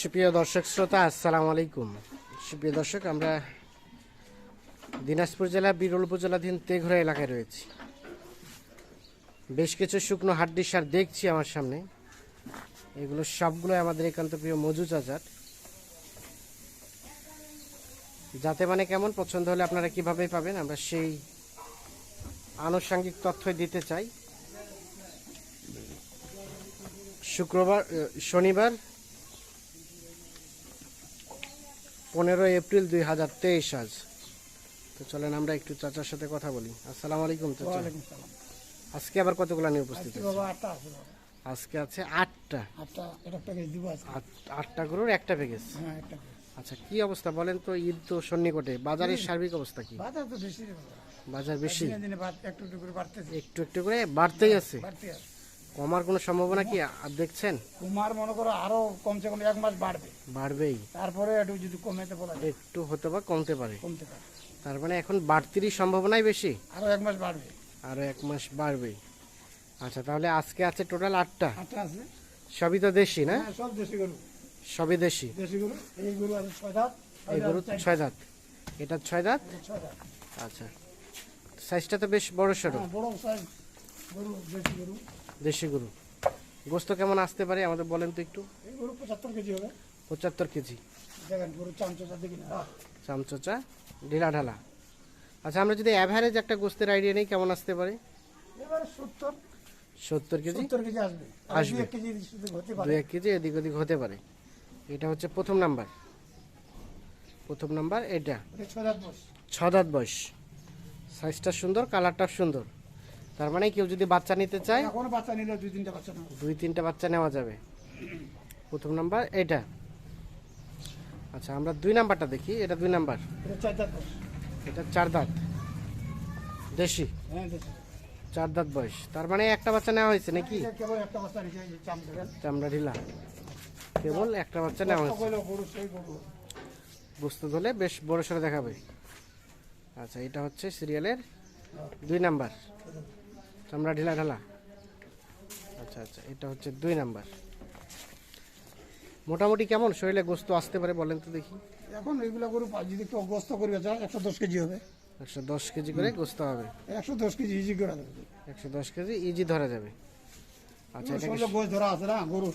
সুপ্রিয় দর্শক শ্রোতা, আসসালামু আলাইকুম। সুপ্রিয় দর্শক, আমরা দিনাজপুর জেলা, বিরল উপজেলাধীন তেঘরা এলাকায় রয়েছি। বেশ কিছু শুকনো হাড্ডি সার দেখছি আমার সামনে। এগুলো সবগুলো আমাদের একান্ত প্রিয় মজু চাচার। যাতে মানে কেমন পছন্দ হলে আপনারা কীভাবে পাবেন, আমরা সেই আনুষঙ্গিক তথ্যই দিতে চাই। শুক্রবার শনিবার পনেরো এপ্রিল দুই হাজার তেইশ আজ। তো চলেন আমরা একটু চাচার সাথে কথা বলি। আসসালামু আলাইকুম চাচা। আজকে আবার কতগুলো নিয়ে উপস্থিত আজকে আছে আটটা। আটটা গরুর একটা প্যাকেজ। আচ্ছা কি অবস্থা বলেন তো ঈদ তো সন্নিকটে। বাজারের সার্বিক অবস্থা কি? বাজার বেশি একটু একটু করে বাড়তেই আছে। কমার কোনো সম্ভাবনা কি আর দেখছেন? কুমার মনে করো আরও কমসে কম এক মাস বাড়বে। বাড়বেই। তারপরে একটু যদি কমেতে বলা একটু হতে বা কমতে পারে। কমতে পারে। তার মানে এখন বাড়তিরই সম্ভাবনাই বেশি? আরও এক মাস বাড়বে। আরও এক মাস বাড়বেই। আচ্ছা তাহলে আজকে আছে টোটাল আটটা। আটটা আছে। সবই তো দেশি না? হ্যাঁ সব দেশি গরু। সবই দেশি? দেশি গরু। এই গরু আছে ছয় দাঁত এই গরু ছয় দাঁত এটা ছয় দাঁত দাঁত, ছয় দাঁত আচ্ছা। সাইজটা তো বেশ বড় সড়ো। হ্যাঁ বড় সাইজ গরু দেশি গরু। দেশি গরু। গোস্ত কেমন আসতে পারে আমাদের বলেন তো একটু? পঁচাত্তর কেজি হবে। পঁচাত্তর কেজি। দেখেন গরু চামচা দেখি না। চামচোচা ঢিলা ঢালা। আচ্ছা আমরা যদি অ্যাভারেজ একটা গোস্তের আইডিয়া নেই কেমন আসতে পারে? এবারে সত্তর। সত্তর কেজি? সত্তর কেজি আসবে। আসবে। দুই এক কেজি দু এক কেজি এদিক ওদিক হতে পারে। এটা হচ্ছে প্রথম নাম্বার। প্রথম নাম্বার এটা। ওটা ছয় দাঁত বয়স। ছ দাঁত বয়স। সাইজটা সুন্দর কালারটা সুন্দর। তার মানে কেউ যদি বাচ্চা নিতে চায় এখনও বাচ্চা নিলে দুই তিনটা বাচ্চা দুই তিনটা বাচ্চা নেওয়া যাবে। প্রথম নাম্বার এটা। আচ্ছা আমরা দুই নাম্বারটা দেখি। এটা দুই নাম্বার। এটা চার দাঁত এটা চার দাঁত। দেশি? হ্যাঁ দেখি চার দাঁত বয়স। তার মানে একটা বাচ্চা নেওয়া হয়েছে নাকি? চামড়া। ঢিলা। কেবল একটা বাচ্চা নেওয়া হয়েছে। বুঝতে ধরলে বেশ বড় সড়ো দেখাবে। আচ্ছা এটা হচ্ছে সিরিয়ালের দুই নাম্বার। চামড়া ঢিলা ঢালা। আচ্ছা আচ্ছা এটা হচ্ছে দুই নাম্বার। মোটামুটি কেমন? শরীরে গোস্ত আসতে পারে বলেন তো দেখি। এখন এইগুলা গরু যদি কেউ গোস্ত করবে চায় একশো দশ কেজি হবে। একশো দশ কেজি করে গোস্ত হবে। একশো দশ কেজি ইজি করা যাবে। একশো দশ কেজি ইজি ধরা যাবে। আচ্ছা এটা গোস ধরা আছে না? গরু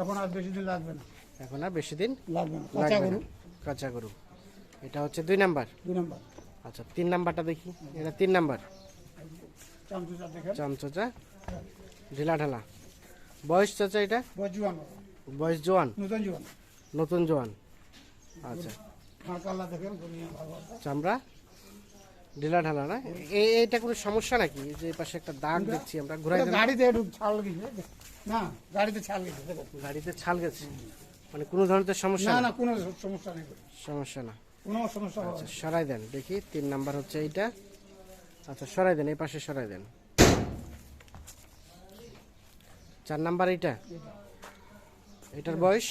এখন আর বেশি দিন লাগবে না। এখন আর বেশি দিন লাগবে না। কাঁচা গরু। কাঁচা গরু। এটা হচ্ছে দুই নাম্বার। দুই নম্বর। আচ্ছা তিন নাম্বারটা দেখি। এটা তিন নাম্বার। চামচুচা ঢিলা ঢালা। বয়স চাচা এটা? বয়স জোয়ান। নতুন জুয়ান। আচ্ছা। চামড়া? ঢিলা ঢালা না? এই এইটা কোনো সমস্যা নাকি? এই যে পাশে একটা দাগ দেখছি আমরা ঘুরাই গাড়িতে ছাল গেছে না গাড়িতে ছাল গেছে গাড়িতে ছাল গেছে? মানে কোনো ধরনের সমস্যা না না? কোনো সমস্যা নেই। সমস্যা না। কোনো সমস্যা আচ্ছা সরাই দেন দেখি। তিন নাম্বার হচ্ছে এইটা। আচ্ছা সরাই দেন, এই পাশে সরাই দেন। চার নাম্বার এইটা? এটার বয়স?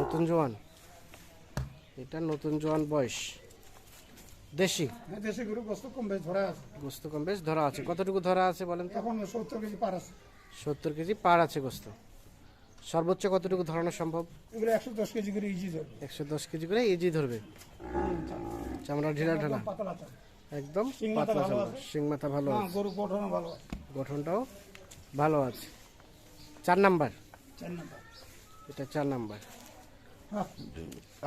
নতুন জোয়ান। এটা নতুন জোয়ান বয়স। দেশি? দেশি গরু গোস্ত কম বেশ ধরা আছে। কম বেশ ধরা আছে কতটুকু ধরা আছে বলেন এখন সত্তর কেজি পার আছে সত্তর কেজি পার আছে গোস্ত। সর্বোচ্চ কতটুকু ধরানো সম্ভব? দশ কেজি করে ইজি ধরবে একশো দশ কেজি করে ইজি ধরবে। চামড়া ঢিলা ঢালা। পাতলা একদম শিং মাথা পাতলা ভালো চামড়া আছে। শিং মাথা ভালো আছে। গরু গঠনও ভালো আছে। গঠনটাও ভালো আছে। চার নাম্বার? চার নম্বর। এটা চার নাম্বার। হ্যাঁ।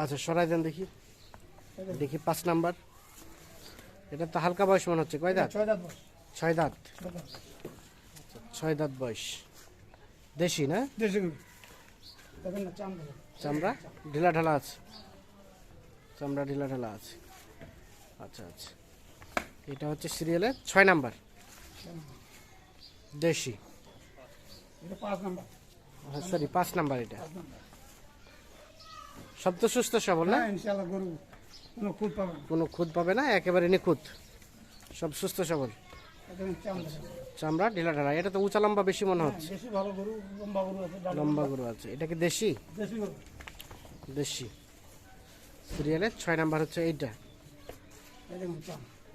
আচ্ছা সরাই দেন দেখি। দেখি পাঁচ নাম্বার। এটা তো হালকা বয়স মনে হচ্ছে কয় দাঁত? ছয় দাঁত ছয় দাঁত। বয়স। দেশি না? দেশি না চামড়া? ঢিলা ঢালা আছে। চামড়া ঢিলা ঢালা আছে। আচ্ছা আচ্ছা। এটা হচ্ছে সিরিয়ালের ছয় নাম্বার। দেশি। সরি পাঁচ নাম্বার। এটা। সব তো সুস্থ সবল না? হ্যাঁ কোনো খুদ পাবে না। একেবারে নিখুঁত। সব সুস্থ সবল। চামড়া। ঢিলা ঢালা। এটা তো উঁচা লম্বা বেশি মনে হচ্ছে। ভালো গরু লম্বা গরু আছে এটা কি দেশি? দেশি সিরিয়ালের ছয় নাম্বার হচ্ছে এইটা।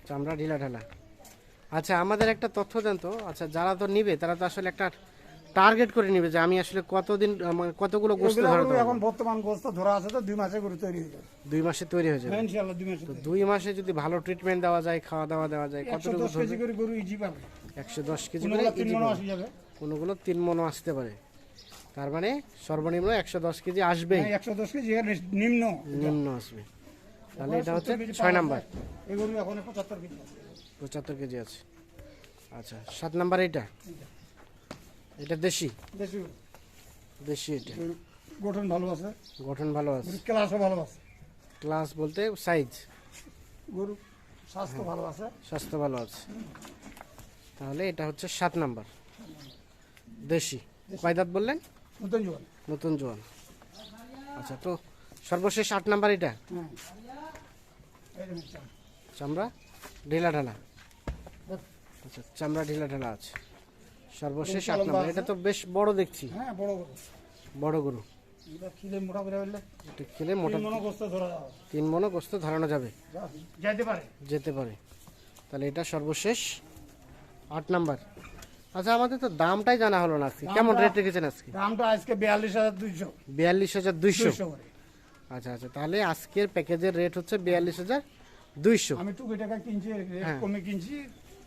চামড়া ঢিলা ঢালা। আচ্ছা আমাদের একটা তথ্য দেন তো। আচ্ছা যারা তো নিবে তারা তো আসলে একটা টার্গেট করে নিবে যে আমি আসলে কতদিন আমার কতগুলো গোস্ত ধরাতে এখন বর্তমান গোস্ত ধরা আছে তো দুই মাসে গরু তৈরি হয়ে যাবে। দুই মাসে তৈরি হয়ে যাবে। হ্যাঁ, ইনশাআল্লাহ দুই মাসে তো দুই মাসে যদি ভালো ট্রিটমেন্ট দেওয়া যায় খাওয়া দাওয়া দেওয়া যায় কতটুকু দশ কেজি করে গরু ইজি পাবে। একশো দশ কেজি করে তিন পাবে। আসে যাবে। কোনোগুলো তিন মনও আসতে পারে। তার মানে সর্বনিম্ন একশো দশ কেজি আসবে হ্যাঁ, একশো দশ কেজি এর নিম্ন। নিম্ন আসবে। তাহলে এটা হচ্ছে ছয় নাম্বার। এই গরু এখন পঁচাত্তর কেজি আছে। পঁচাত্তর কেজি আছে। আচ্ছা সাত নাম্বার এটা এটা দেশি? দেশি এটা। গঠন ভালো আছে। গঠন ভালো আছে। ক্লাসও ভালো আছে। ক্লাস বলতে সাইজ গরু স্বাস্থ্য ভালো আছে। স্বাস্থ্য ভালো আছে। তাহলে এটা হচ্ছে সাত নাম্বার। দেশি। কয় দাঁত বললেন? নতুন জোয়ান। নতুন জোয়ান। আচ্ছা তো সর্বশেষ আট নাম্বার এটা হ্যাঁ। চামড়া? ঢিলা ঢালা। আচ্ছা চামড়া ঢিলা ঢালা আছে। সর্বশেষ আট নাম্বার। এটা তো বেশ বড় দেখছি। হ্যাঁ বড় গরু। বড় গরু। এটা খিলে মোটা করে হইলে এটা খেলে মোটা তিন মনো গোস্ত যাবে। ধরানো পারে। যেতে পারে। তাহলে এটা সর্বশেষ আট নাম্বার। আচ্ছা আমাদের তো দামটাই জানা হলো না আজকে। কেমন রেট রেখেছেন আজকে? দামটা আজকে বিয়াল্লিশ হাজার দুইশো। বিয়াল্লিশ হাজার দুইশো। আচ্ছা আচ্ছা। তাহলে আজকের প্যাকেজের রেট হচ্ছে বিয়াল্লিশ হাজার দুইশো। আমি টুকি টাকা কিনছি হ্যাঁ। কমে কিনছি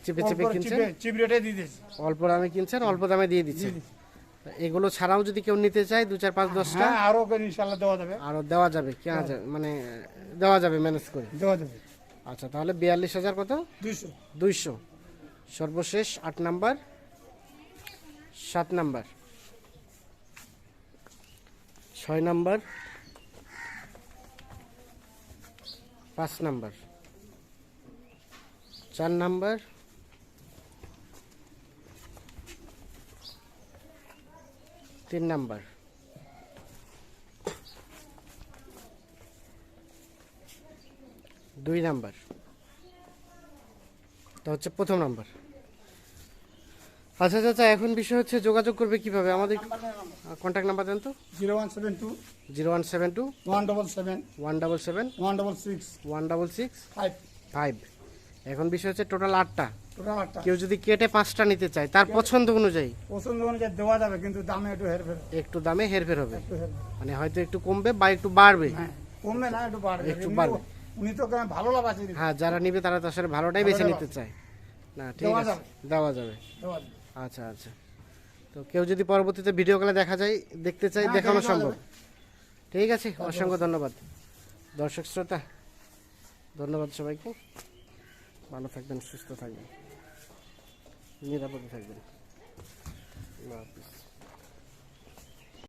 চেপে চেপে কিনছেন? চিপ রেটে দিয়ে দিয়েছি। অল্প দামে কিনছেন অল্প দামে দিয়ে দিচ্ছেন? এগুলো ছাড়াও যদি কেউ নিতে চায় দু চার পাঁচ দশটা? হ্যাঁ আরও করে ইনশাল্লাহ দেওয়া যাবে। আরও দেওয়া যাবে যাবে মানে দেওয়া যাবে ম্যানেজ করে। দেওয়া যাবে। আচ্ছা তাহলে বিয়াল্লিশ হাজার কত? দুইশো। দুইশো। সর্বশেষ আট নাম্বার সাত নাম্বার। ছয় নাম্বার পাঁচ নাম্বার। চার নাম্বার। তিন নাম্বার। দুই নাম্বার। তা হচ্ছে প্রথম নাম্বার। আচ্ছা চাচা এখন বিষয় হচ্ছে যোগাযোগ করবে কীভাবে? আমাদের কন্ট্যাক্ট নাম্বার দেন তো। Zero one seven two zero one seven two one double seven one double seven one double six one double six five five. এখন বিষয় হচ্ছে টোটাল আটটা। কেউ যদি কেটে পাঁচটা নিতে চায় তার পছন্দ অনুযায়ী। পছন্দ অনুযায়ী দেওয়া যাবে কিন্তু দামে একটু হেরফের। একটু দামে হেরফের হবে। মানে হয়তো একটু কমবে বা একটু বাড়বে। হ্যাঁ কমবে না একটু বাড়বে। একটু বাড়বে। উনি তো ভালো লাভ আছে। হ্যাঁ যারা নিবে তারা তো আসলে ভালোটাই বেছে নিতে চায়। না ঠিক আছে। দেওয়া যাবে। দেওয়া যাবে। আচ্ছা আচ্ছা। তো কেউ যদি পরবর্তীতে ভিডিও কলে দেখা যায় দেখতে চাই হ্যাঁ, দেখানো দেখানো সম্ভব। ঠিক আছে অসংখ্য ধন্যবাদ। দর্শক শ্রোতা ধন্যবাদ সবাইকে। ভালো থাকবেন সুস্থ থাকবেন। নিরাপদে থাকবেন। আল্লাহ হাফিজ।